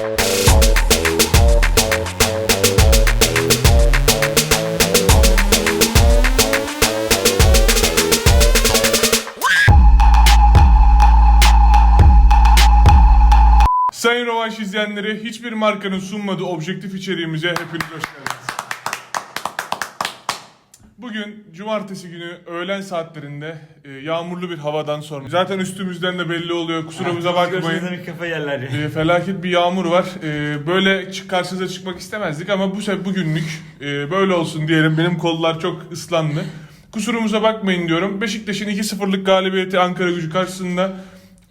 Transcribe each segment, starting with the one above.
Sayın Rovanş izleyenleri hiçbir markanın sunmadığı objektif içeriğimize hepiniz hoş geldiniz. Bugün cumartesi günü öğlen saatlerinde e, yağmurlu bir havadan sonra zaten üstümüzden de belli oluyor kusurumuza bakmayın. bir kafa yerler ya. E, felaket bir yağmur var. E, böyle çık- karşınıza çıkmak istemezdik ama bu sefer bugünlük e, böyle olsun diyelim. Benim kollar çok ıslandı. Kusurumuza bakmayın diyorum. Beşiktaş'ın 2-0'lık galibiyeti Ankara gücü karşısında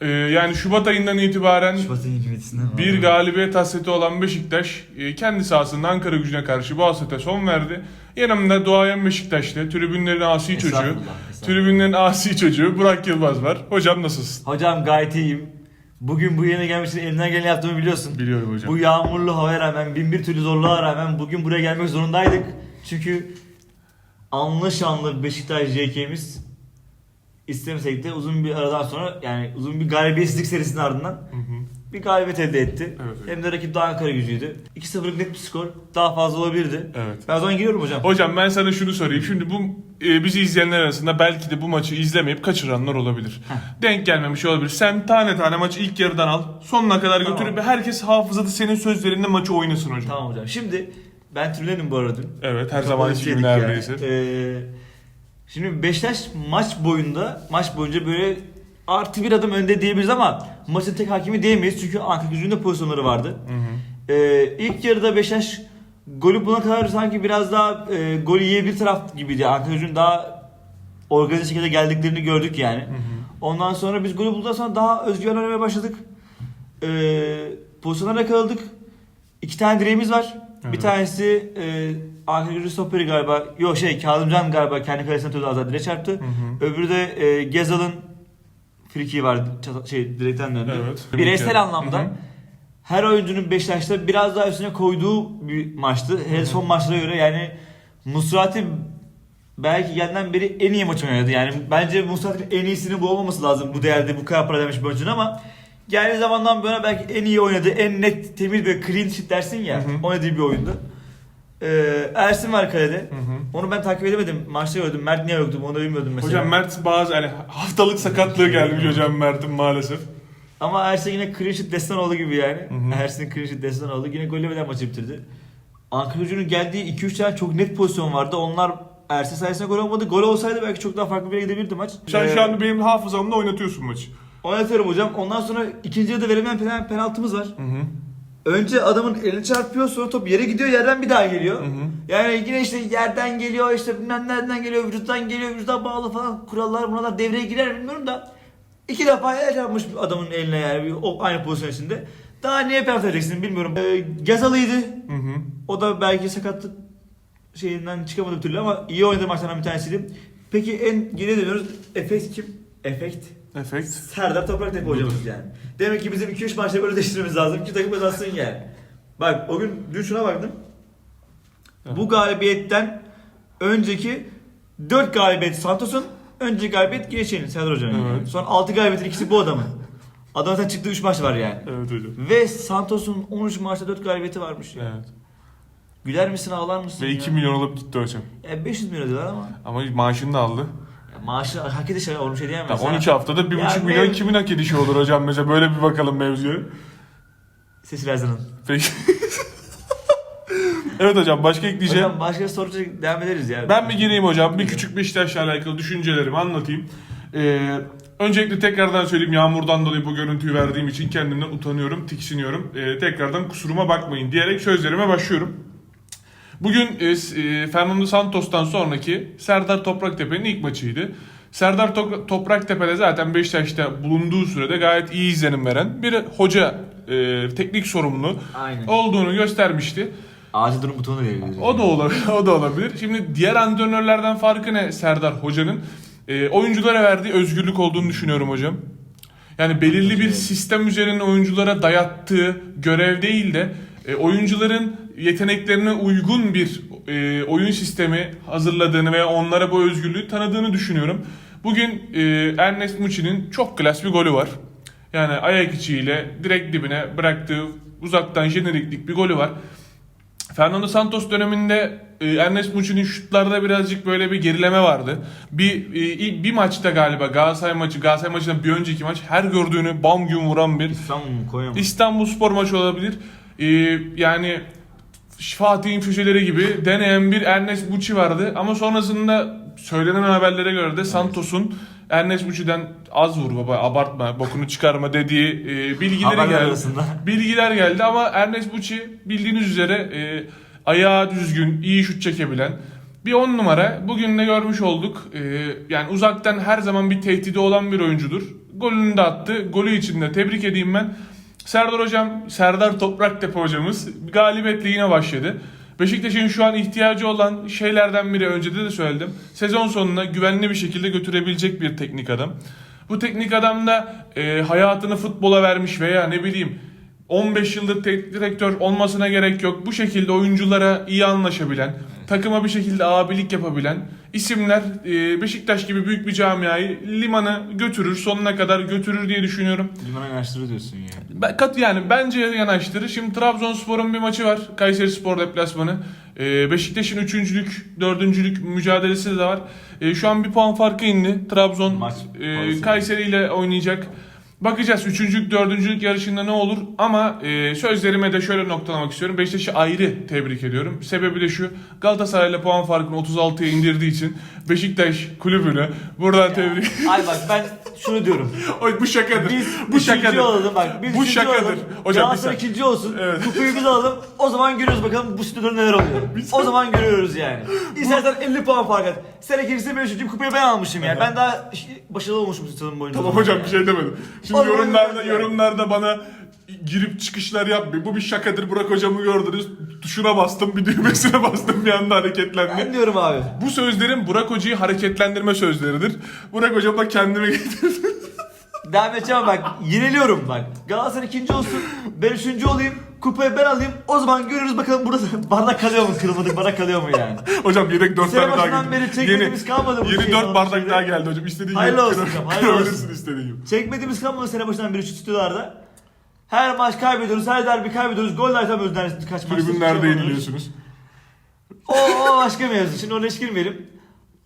e, yani Şubat ayından itibaren hükümetinden. bir galibiyet hasreti olan Beşiktaş e, kendi sahasında Ankara gücüne karşı bu hasrete son verdi. Yanımda duayen Beşiktaş'ta tribünlerin asi çocuğu, Estağfurullah, estağfurullah. tribünlerin asi çocuğu Burak Yılmaz var. Hocam nasılsın? Hocam gayet iyiyim. Bugün bu yayına gelmek için elimden geleni yaptığımı biliyorsun. Biliyorum hocam. Bu yağmurlu havaya rağmen, bin bir türlü zorluğa rağmen bugün buraya gelmek zorundaydık. Çünkü anlı şanlı Beşiktaş JK'miz istemesek de uzun bir aradan sonra yani uzun bir galibiyetsizlik serisinin ardından Hı hı. bir galibiyet elde etti. Evet, evet. Hem de rakip daha Ankara gücüydü. 2-0'lık net bir skor. Daha fazla olabilirdi. Evet. Ben o zaman giriyorum hocam. Hocam ben sana şunu sorayım. Şimdi bu e, bizi izleyenler arasında belki de bu maçı izlemeyip kaçıranlar olabilir. Denk gelmemiş olabilir. Sen tane tane maçı ilk yarıdan al. Sonuna kadar Tamam. götürüp herkes hafızada senin sözlerinde maçı oynasın hocam. Tamam hocam. Şimdi ben tribünenim bu arada. Evet her zaman gibi neredeyse. yani. Ee, şimdi Beşiktaş maç boyunda maç boyunca böyle artı bir adım önde diyebiliriz ama maçın tek hakimi diyemeyiz çünkü Ankara gücünün de pozisyonları vardı. Hı hı. Ee, ilk yarıda Beşiktaş golü bulana kadar sanki biraz daha e, golü yiyebilir taraf gibiydi. Ankara gücünün daha organize şekilde geldiklerini gördük yani. Ondan sonra biz golü bulduktan sonra daha özgüven oynamaya başladık. Ee, pozisyonlara yakaladık. İki tane direğimiz var. Bir Evet. tanesi e, Ankara gücü stoperi galiba. Yok şey Kazımcan galiba kendi kalesine tuttu azad direğe çarptı. Hı hı. Öbürü de e, Gezal'ın friki var çata- şey direkten döndü. Evet. Bireysel anlamda Hı hı. her oyuncunun Beşiktaş'ta biraz daha üstüne koyduğu bir maçtı. Hele son maçlara göre yani Musrati belki geldiğinden beri en iyi maçı oynadı. Yani bence Musrati'nin en iyisini bu olmaması lazım bu değerde bu kadar para demiş bir ama geldiği zamandan böyle belki en iyi oynadı, en net, temiz ve clean sheet dersin ya. Hı hı. Oynadığı bir oyundu. Ee, Ersin var kalede. Hı hı. Onu ben takip edemedim. Maçta gördüm. Mert niye yoktu? Onu da bilmiyordum mesela. Hocam Mert bazı hani haftalık sakatlığı gelmiş hocam Mert'in maalesef. Ama Ersin yine clean sheet Destanoğlu gibi yani. Hı hı. Ersin clean sheet Destanoğlu yine gol yemeden maçı bitirdi. Ankara gücünün geldiği 2-3 tane çok net pozisyon vardı. Onlar Ersin sayesinde gol olmadı. Gol olsaydı belki çok daha farklı bir yere gidebilirdi maç. Sen Ee, şu anda benim hafızamda oynatıyorsun maçı. Oynatıyorum hocam. Ondan sonra ikinci yarıda verilen pen- penaltımız var. Hı hı. Önce adamın elini çarpıyor sonra top yere gidiyor yerden bir daha geliyor. Hı hı. Yani yine işte yerden geliyor işte bilmem nereden geliyor vücuttan geliyor vücuda bağlı falan kurallar buralar devreye girer bilmiyorum da iki defa el çarpmış adamın eline yani bir- o aynı pozisyon içinde. Daha niye penaltı vereceksin bilmiyorum. Ee, Gezalıydı. Hı hı. O da belki sakatlık şeyinden çıkamadı bir türlü ama iyi oynadı maçlardan bir tanesiydi. Peki en geriye dönüyoruz. Efekt kim? Efekt. Efekt. Serdar Topraktepe hocamız yani. Demek ki bizim 2-3 maçta böyle değiştirmemiz lazım ki takım kazansın yani. Bak o gün dün şuna baktım. Bu galibiyetten önceki 4 galibiyet Santos'un, önceki galibiyet Güneş'in Serdar Hoca'nın. yani. Evet. Son 6 galibiyetin ikisi bu adamın. Adam zaten çıktığı 3 maç var yani. Evet hocam. Ve Santos'un 13 maçta 4 galibiyeti varmış. ya. Evet. Güler misin ağlar mısın? Ve ya? 2 milyon alıp gitti hocam. Ya 500 milyon diyorlar ama Ama maaşını da aldı. Maaşı hak ediş olur bir şey diyemem. Ya Sen- 12 haftada 1,5 Ya milyon kimin hak edişi olur hocam mesela böyle bir bakalım mevzuya. Sesil Erzan'ın. Peki. evet hocam başka ekleyeceğim. Hocam başka soru devam ederiz ya. Ben mi gireyim hocam? Bir küçük Beşiktaş'la alakalı düşüncelerimi anlatayım. Ee, öncelikle tekrardan söyleyeyim yağmurdan dolayı bu görüntüyü verdiğim için kendimden utanıyorum, tiksiniyorum. Ee, tekrardan kusuruma bakmayın diyerek sözlerime başlıyorum. Bugün e, e, Fernando Santos'tan sonraki Serdar Topraktepe'nin ilk maçıydı. Serdar Topraktepe'de zaten Beşiktaş'ta bulunduğu sürede gayet iyi izlenim veren bir hoca, e, teknik sorumlu Aynen. olduğunu göstermişti. Acil durum butonu diyebiliriz. O da olabilir. O da olabilir. Şimdi diğer antrenörlerden farkı ne Serdar Hoca'nın? Ee, oyunculara verdiği özgürlük olduğunu düşünüyorum hocam. Yani belirli bir sistem üzerine oyunculara dayattığı görev değil de e, oyuncuların yeteneklerine uygun bir e, oyun sistemi hazırladığını veya onlara bu özgürlüğü tanıdığını düşünüyorum. Bugün e, Ernest Muçi'nin çok klas bir golü var. Yani ayak içiyle direkt dibine bıraktığı Uzaktan jeneriklik bir golü var. Fernando Santos döneminde e, Ernest Muçi'nin şutlarda birazcık böyle bir gerileme vardı. Bir e, bir maçta galiba Galatasaray maçı, Galatasaray maçından bir önceki maç her gördüğünü bam gün vuran bir İstanbul? İstanbul Spor maçı olabilir. Ee, yani Fatih'in köşeleri gibi deneyen bir Ernest Bucci vardı. Ama sonrasında söylenen haberlere göre de Santos'un Ernest Bucci'den az vur baba abartma bokunu çıkarma dediği e, bilgileri Haberler geldi. arasında. Bilgiler geldi ama Ernest Bucci bildiğiniz üzere e, ayağı düzgün, iyi şut çekebilen bir on numara. Bugün de görmüş olduk. E, yani uzaktan her zaman bir tehdidi olan bir oyuncudur. Golünü de attı. Golü için de tebrik edeyim ben. Serdar hocam, Serdar Topraktepe hocamız galibiyetle yine başladı. Beşiktaş'ın şu an ihtiyacı olan şeylerden biri öncede de söyledim. Sezon sonuna güvenli bir şekilde götürebilecek bir teknik adam. Bu teknik adam da e, hayatını futbola vermiş veya ne bileyim 15 yıldır direktör olmasına gerek yok. Bu şekilde oyunculara iyi anlaşabilen, takıma bir şekilde abilik yapabilen isimler e, Beşiktaş gibi büyük bir camiayı limana götürür, sonuna kadar götürür diye düşünüyorum. Limana yanaştırır diyorsun yani. Ben, kat yani bence yanaştırır. Şimdi Trabzonspor'un bir maçı var. Kayseri Spor deplasmanı. Ee, Beşiktaş'ın üçüncülük, dördüncülük mücadelesi de var. Ee, şu an bir puan farkı indi. Trabzon Maç e. Kayseri ile oynayacak. Bakacağız üçüncülük, dördüncülük yarışında ne olur. Ama e, sözlerime de şöyle noktalamak istiyorum. Beşiktaş'ı ayrı tebrik ediyorum. Sebebi de şu. Galatasaray'la puan farkını 36'ya indirdiği için Beşiktaş kulübünü buradan tebrik Ay bak ben şunu diyorum. Oy, bu şakadır. Biz bu şakadır. olalım bak. Biz bu şakadır. olalım. Hocam Galatasaray ikinci olsun. Evet. Kupayı biz alalım. O zaman görüyoruz bakalım bu stüdyoda neler oluyor. o zaman görüyoruz yani. İstersen 50 puan fark et. Sen ikincisi ben üçüncü kupayı ben almışım yani. Ben daha başarılı olmuşum sezon boyunca. Tamam hocam bir şey demedim. Şimdi yorumlarda yani. yorumlarda bana girip çıkışlar yapmayın. Bu bir şakadır. Burak hocamı gördünüz. Tuşuna bastım, bir düğmesine bastım bir anda hareketlendi. Ben diyorum abi. Bu sözlerim Burak Hoca'yı hareketlendirme sözleridir. Burak Hocam da kendime getirdi. Devam edeceğim bak. Yeniliyorum bak. Galatasaray ikinci olsun. Ben üçüncü olayım. Kupayı ben alayım. O zaman görürüz bakalım burada bardak kalıyor mu? Kırılmadık bardak kalıyor mu yani? hocam yedek 4 Sene tane daha başından geldi. beri çekmediğimiz kalmadı bu Yeni şeyin 4 olduğu bardak şeyde. daha geldi hocam. İstediğin Hayırlı gibi olsun kıra- hocam, hayırlı olsun. kırabilirsin istediğin gibi. Çekmediğimiz kalmadı sene başından beri şu stüdyolarda. Her maç kaybediyoruz, her derbi kaybediyoruz. Gol atamıyoruz neredeyse kaç maçta. Tribün nerede yapamıyoruz. yeniliyorsunuz? O, o başka mevzu. Şimdi ona hiç girmeyelim.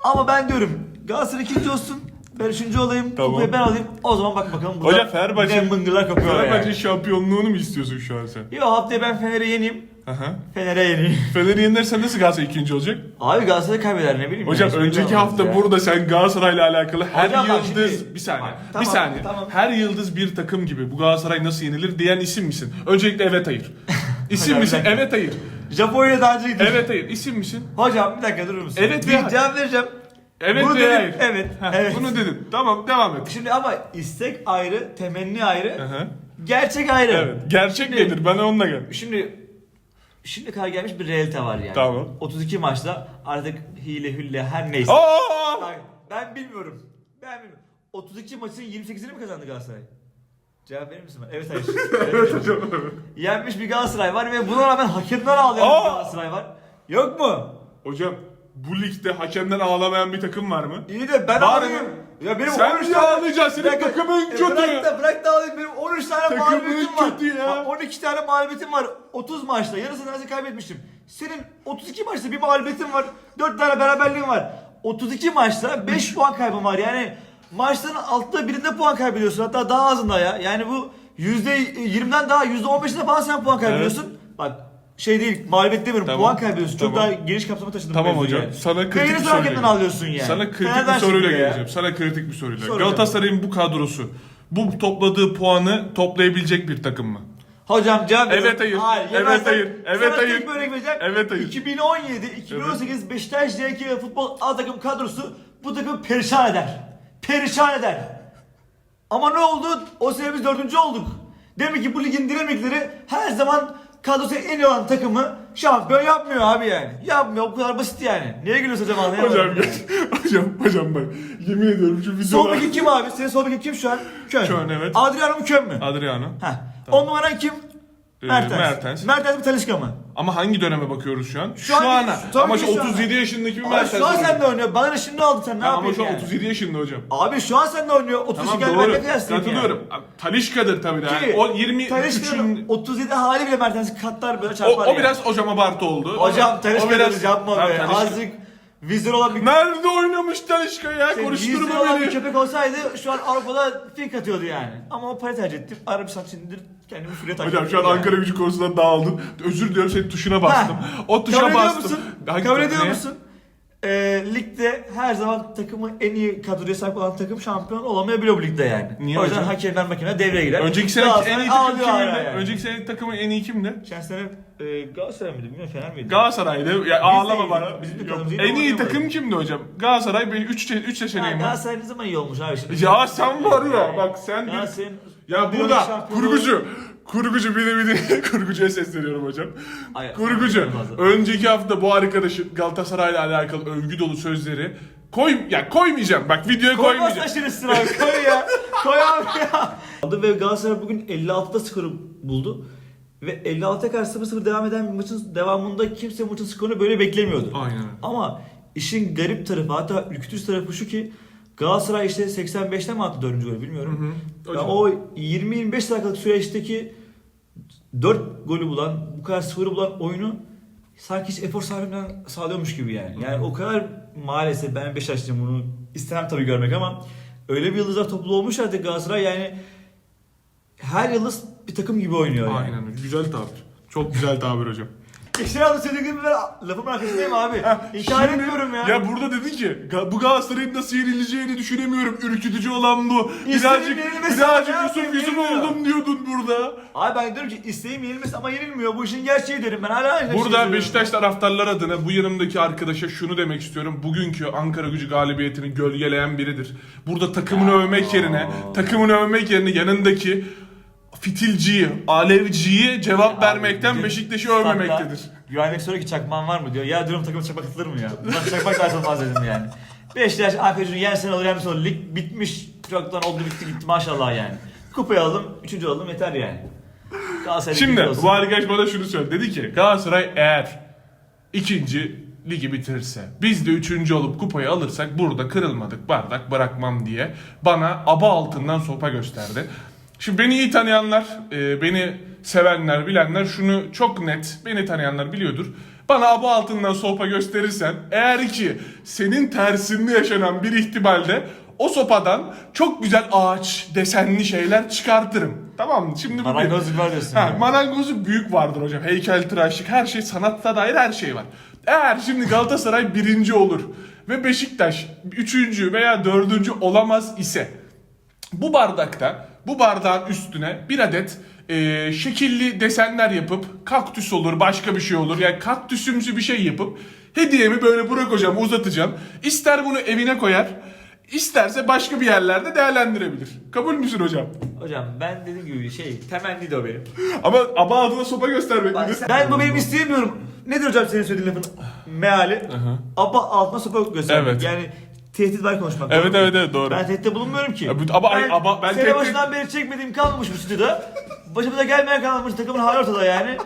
Ama ben diyorum Galatasaray ikinci olsun. Ben üçüncü olayım. Tamam. Kupayı ben alayım. O zaman bak bakalım. burada Hocam Fenerbahçe, ne bıngılar kopuyor Fenerbahçe yani. şampiyonluğunu mu istiyorsun şu an sen? Yo haftaya ben Fener'e yeneyim. Aha. Fener'e yeneyim. Fener'i yenirsen nasıl Galatasaray ikinci olacak? Abi Galatasaray kaybeder ne bileyim. Hocam. Hiçbir önceki şey hafta ya. burada sen Galatasaray'la alakalı her Hocam yıldız şimdi- bir saniye. Bak, bir tamam, saniye. tamam. Her yıldız bir takım gibi. Bu Galatasaray nasıl yenilir diyen isim misin? Öncelikle evet hayır. İsim misin? bir. Evet hayır. Japonya'ya daha önce gittim. Evet hayır. İsim misin? Hocam bir dakika durur musun? Evet bir veya- cevap vereceğim. Evet Bunu dedim, hayır. evet, Heh, evet. Bunu dedim. Tamam devam et. Şimdi ama istek ayrı, temenni ayrı, Hı hı. gerçek ayrı. Evet. Gerçek Şimdi- nedir? Bana onunla gel. Şimdi şimdi kadar gelmiş bir realite var yani. Tamam. 32 maçta artık hile hülle her neyse. Aa! Ben bilmiyorum. Ben bilmiyorum. 32 maçın 28'ini mi kazandı Galatasaray? Cevap verir misin? bana? Evet hayır. Evet. Yenmiş bir Galatasaray var ve buna rağmen hakemden ağlayan Aa! bir Galatasaray var. Yok mu? Hocam bu ligde hakemden ağlamayan bir takım var mı? İyi de ben Var ağlayayım. Ya benim Sen 13 niye tane... ağlayacaksın? Senin dakika, takımın e, kötü. Bırak da, bırak da ağlayayım. Benim 13 tane Takımın mağlubiyetim var. kötü ya. Bak, 12 tane mağlubiyetim var. 30 maçta. Yarısını neredeyse kaybetmiştim. Senin 32 maçta bir mağlubiyetin var. 4 tane beraberliğin var. 32 maçta 5 puan kaybın var. Yani maçların altta birinde puan kaybediyorsun. Hatta daha azında ya. Yani bu %20'den daha %15'inde falan sen puan kaybediyorsun. Şey değil mağlubiyet demiyorum Tamam. puan kaybediyorsun. Çok Tamam. daha geniş kapsama taşıdım. Tamam mevzuyu hocam. Sana kritik bir sen soruyla hakemden alıyorsun yani. Sana kritik Fener'den bir soruyla şimdi ya. geleceğim. Sana kritik bir soruyla. Soracağım. Galatasaray'ın bu kadrosu bu topladığı puanı toplayabilecek bir takım mı? Hocam cevap Evet, veriyorum. hayır. Evet, yemezsen hayır. Evet, sana hayır. tek bir örnek vereceğim. Evet, hayır. 2017, 2018 Beşiktaş DK futbol A takım kadrosu bu takımı perişan eder. Perişan eder. Ama ne oldu? O sene biz dördüncü olduk. Demek ki bu ligin dinamikleri her zaman kadrosu en iyi olan takımı şampiyon yapmıyor abi yani. Yapmıyor bu kadar basit yani. Niye gülüyorsun hocam anlayamadım. Hocam hocam hocam bak yemin ediyorum şu videolar. Sol beki kim abi? Senin sol bekin kim şu an? Kön. Kön, evet. Adriano mu Kön mü? Adriano. Heh. On numaran kim? E, Mertens. Mertens. Mertens mi Talişka mı? Ama hangi döneme bakıyoruz şu an? Şu, Şu an- ana. tabii Ama ki şu şu an. 37 yaşındaki bir Ama Mertens. şu an sen de oynuyor. Bana şimdi aldın sen ne Tamam, ama şu an yani? 37 yaşında hocam. Abi şu an sen de oynuyor. 30 Tamam gel doğru. ben ne kıyaslayayım Katılıyorum. Talişka'dır tabii de. Ki Yani o 20 Talişka'nın 37 hali bile Mertens'i katlar böyle o, çarpar o ya. biraz hocam abartı oldu. Hocam biraz- biraz yapma Tamam, be. Talisca- Azıcık vizör olan bir Nerede oynamış Talişka ya? Şey, Konuşturma olan bir beni. köpek olsaydı şu an Avrupa'da fink atıyordu yani. Ama o parayı tercih ettim. Arabistan sindir kendimi şuraya taktım. Hocam şu an. Ankara gücü konusundan dağıldım. Özür diliyorum senin tuşuna bastım. Ha. O tuşa Kabul ediyor bastım. musun? Hangi- Kabul ediyor ne? musun? Ee, ligde her zaman takımı en iyi kadroya sahip olan takım şampiyon olamayabiliyor bu ligde yani. Niye o yüzden hocam? hakemler makine devreye girer. Önceki sene en iyi takım kimdi? Önceki sene takımın en iyi kimdi? Geçen sene e, Galatasaray mıydı bilmiyorum Fener miydi? Galatasaray'dı. Ya ağlama bana. bizim de Yok, iyi En iyi takım kimdi hocam? Galatasaray 3 3 Ya, seçeneğim var. Galatasaray ne zaman iyi olmuş abi şimdi? Ya sen var ya bak sen bir... Galatasaray'ın Ya burada şampiyonu- kurgucu. Kurgucu bir de kurgucuya sesleniyorum hocam. Ay, Kurgucu. Önceki hafta bu arkadaşın Galatasaray'la alakalı övgü dolu sözleri koy ya koymayacağım. Bak videoya Koymaz koymayacağım. taşırırsın abi koy ya. Koy abi ya. Aldı ve Galatasaray bugün 56'da skoru buldu. Ve 56'ya karşı 0-0 devam eden bir maçın devamında kimse maçın skorunu böyle beklemiyordu. Aynen. Ama işin garip tarafı hatta ürkütücü tarafı şu ki Galatasaray işte 85'te mi attı 4. golü bilmiyorum. Hı hı. Ya Hocam. o 20-25 dakikalık süreçteki 4 golü bulan, bu kadar sıfırı bulan oyunu sanki hiç efor sahibinden sağlıyormuş gibi yani. Yani o kadar maalesef ben Beşiktaşlıyım bunu istemem tabii görmek ama öyle bir yıldızlar toplu olmuş artık Galatasaray yani her yıldız bir takım gibi oynuyor yani. Aynen. Güzel tabir. Çok güzel tabir hocam. Geçen hafta söylediğim gibi ben lafımın arkasındayım abi. Şimdi- etmiyorum ya. Ya burada dedin ki "Ga- bu Galatasaray'ın nasıl yenileceğini düşünemiyorum. Ürkütücü olan bu. Birazcık yenilmesi birazcık ama Yusuf yapayım, Yusuf yenilmiyor. oldum diyordun burada. Abi ben diyorum ki isteğim yenilmesi ama yenilmiyor. Bu işin gerçeği derim ben hala aynı şeyi Burada söylüyorum. Beşiktaş taraftarlar adına bu yanımdaki arkadaşa şunu demek istiyorum. Bugünkü Ankara gücü galibiyetini gölgeleyen biridir. Burada takımını övmek yerine, takımını övmek yerine yanındaki fitilciyi, alevciyi cevap vermekten dün Beşiktaş'ı statta övmemektedir. Güvenlik soruyor ki çakman var mı diyor. Ya diyorum takıma çakmak atılır mı ya? Buna çakmak da atılmaz dedim yani. Beşiktaş AFC'nin yensen olur yensen olur. Lig bitmiş. Çoktan oldu bitti gitti maşallah yani. Kupayı aldım, üçüncü oldum yeter yani. Galatasaray Şimdi bu arkadaş bana şunu söyledi. Dedi ki Galatasaray eğer ikinci ligi bitirirse biz de üçüncü olup kupayı alırsak burada kırılmadık bardak bırakmam diye bana aba altından sopa gösterdi. Şimdi beni iyi tanıyanlar, e, beni sevenler, bilenler şunu çok net, beni tanıyanlar biliyordur. Bana aba altından sopa gösterirsen eğer ki senin tersinde yaşanan bir ihtimalde o sopadan çok güzel ağaç desenli şeyler çıkartırım. Tamam mı? Şimdi. Marangozluk var diyorsun Ha, yani. marangozluk büyük vardır hocam. Heykeltıraşlık her şey sanatta dair her şey var. Eğer şimdi Galatasaray birinci olur ve Beşiktaş üçüncü veya dördüncü olamaz ise bu bardakta bu bardağın üstüne bir adet e, şekilli desenler yapıp kaktüs olur başka bir şey olur yani kaktüsümsü bir şey yapıp hediyemi böyle Burak hocama uzatacağım. İster bunu evine koyar isterse başka bir yerlerde değerlendirebilir. Kabul müsün hocam? Hocam ben dediğim gibi şey temenni de o benim. Ama aba altına sopa göstermek Bak, sen- ben bu benim isteyemiyorum. Nedir hocam senin söylediğin lafın meali? Aba altına sopa göstermek. Evet. Yani tehdit var konuşmak. Evet, doğru evet, evet, doğru. Ben tehditte bulunmuyorum ki. Bu- ama- ben, ama ben sene tehdit- başından beri çekmediğim kalmamış bu stüdyoda. Başımıza gelmeyen kalmamış takımın hali ortada yani.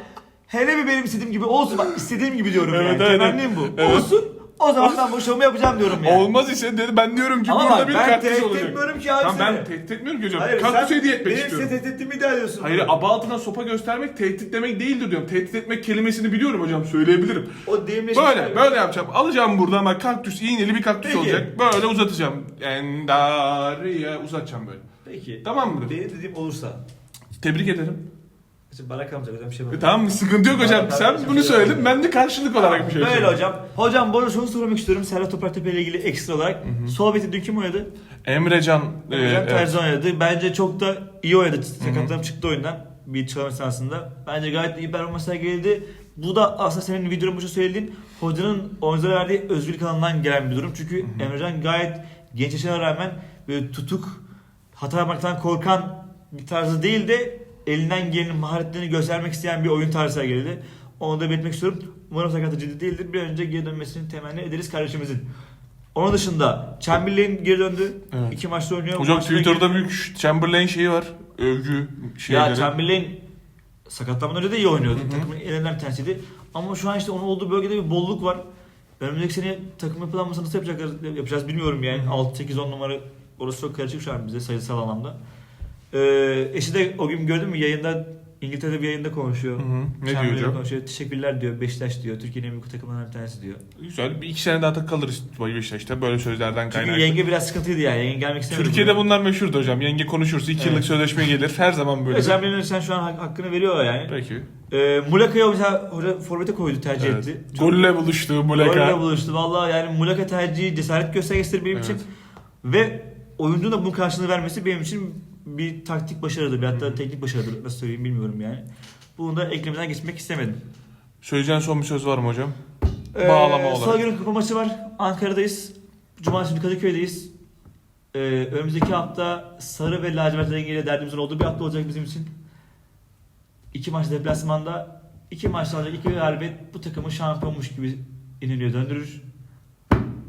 Hele bir benim istediğim gibi olsun. Bak istediğim gibi diyorum Evet, yani. evet, Temennim bu. evet. Olsun. O zaman ben şovumu yapacağım diyorum yani. Olmaz ise dedi ben diyorum ki Ama burada bak, bir ben kaktüs tehdit olacak. etmiyorum ki abi Tamam, ben seni. tehdit etmiyorum ki hocam. Hayır kaktüs sen hediye etmek benim istiyorum. size tehdit ettiğimi iddia ediyorsun. Hayır aba altına sopa göstermek tehdit demek değildir diyorum. Tehdit etmek kelimesini biliyorum hocam söyleyebilirim. O deyimleşmiş. Böyle böyle yapacağım. Alacağım buradan bak kaktüs iğneli bir kaktüs Peki. olacak. Böyle uzatacağım. Endariye uzatacağım böyle. Peki. Tamam mıdır? Benim dediğim olursa. Tebrik ederim. Şimdi bana kalmayacak hocam bir şey E, yapalım. tamam sıkıntı yok hocam. Sen bunu şey söyledin. Ben de karşılık olarak bir şey Böyle hocam. Hocam bu arada şunu sormak istiyorum. Serhat Topraktepe ile ilgili ekstra olarak. Sohbeti dün kim oynadı? Emrecan. e, Emrecan evet. Terzi oynadı. Bence çok da iyi oynadı. Sakatlanıp çıktı oyundan. Bir çıkarma esnasında. Bence gayet iyi performans sergiledi. Bu da aslında senin videonun başında söylediğin hocanın oyunculara verdiği özgürlük alanından gelen bir durum. Çünkü Emrecan gayet genç yaşına rağmen böyle tutuk, hata yapmaktan korkan bir tarzı değil de elinden gelenin maharetlerini göstermek isteyen bir oyun tarzı sergiledi. Onu da belirtmek istiyorum. Umarım sakatı ciddi değildir. Bir an önce geri dönmesini temenni ederiz kardeşimizin. Onun dışında Chamberlain geri döndü. Evet. İki maçta oynuyor. Hocam Maçta da Twitter'da geri- büyük Chamberlain şeyi var. Övgü şeyleri. ya Chamberlain sakatlanmadan önce de iyi oynuyordu. Takımın en önemli bir tanesiydi. Ama şu an işte onun olduğu bölgede bir bolluk var. Önümüzdeki sene takım yapılanmasını nasıl yapacaklar, yapacağız bilmiyorum yani. 6-8-10 numara orası çok karışık şu an bize sayısal anlamda. Ee, eşi de o gün gördün mü yayında İngiltere'de bir yayında konuşuyor. Hı hı. Ne diyor hocam? Konuşuyor. Teşekkürler diyor. Beşiktaş diyor. Türkiye'nin en büyük takımlarından bir tanesi diyor. Güzel. Bir iki sene daha kalırız Beşiktaş'ta böyle sözlerden Çünkü kaynaklı. yenge biraz sıkıntıydı yani. Yenge gelmek istemedi. Türkiye'de buraya. bunlar meşhurdu hocam. Yenge konuşursa 2 Evet. yıllık sözleşme gelir. Her zaman böyle. Chamberlain'in sen şu an hak- hakkını veriyor yani. Peki. Ee, Mulaka'yı mesela hoca forvete koydu tercih Evet. etti. Çok- Golle buluştu Muleka. Golle buluştu. Valla yani Mulaka tercihi cesaret göstergesidir benim Evet. için. Ve oyuncunun da bunun karşılığını vermesi benim için bir taktik başarıdır. Bir hatta teknik başarıdır. Nasıl söyleyeyim bilmiyorum yani. Bunu da eklemeden geçmek istemedim. Söyleyeceğin son bir söz var mı hocam? Ee, Bağlama olarak. Salı günü kupa maçı var. Ankara'dayız. Cumartesi günü Kadıköy'deyiz. Ee, önümüzdeki hafta sarı ve lacivert rengiyle derdimizin olduğu bir hafta olacak bizim için. İki maç deplasmanda. iki maçtan alacak iki galibiyet bu takımı şampiyonmuş gibi inanıyor döndürür.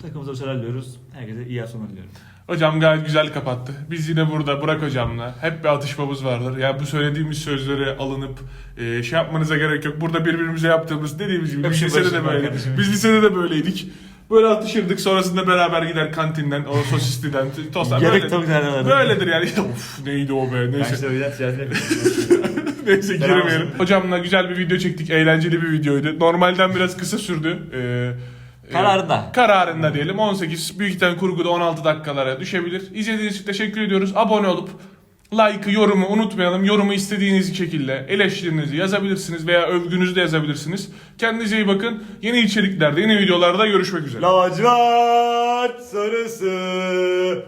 Takımımıza başarılar diliyoruz. Herkese iyi haftalar diliyorum. Hocam gayet güzel kapattı. Biz yine burada Burak hocamla hep bir atışmamız vardır. Ya bu söylediğimiz sözleri alınıp e, şey yapmanıza gerek yok. Burada birbirimize yaptığımız dediğimiz gibi biz lisede de böyle. Biz lisede de böyleydik. Böyle atışırdık sonrasında beraber gider kantinden o sosisliden tostlar. Gerek tavuk nereden? Böyledir yani. of neydi o be neyse. yüzden ticaret Neyse girmeyelim. Hocamla güzel bir video çektik. Eğlenceli bir videoydu. Normalden biraz kısa sürdü. Ee, Kararında. kararında diyelim. 18 büyük ihtimal kurguda 16 dakikalara düşebilir. İzlediğiniz için teşekkür ediyoruz. Abone olup like'ı, yorumu unutmayalım. Yorumu istediğiniz şekilde eleştirinizi yazabilirsiniz veya övgünüzü de yazabilirsiniz. Kendinize iyi bakın. Yeni içeriklerde, yeni videolarda görüşmek üzere. Lacivert sarısı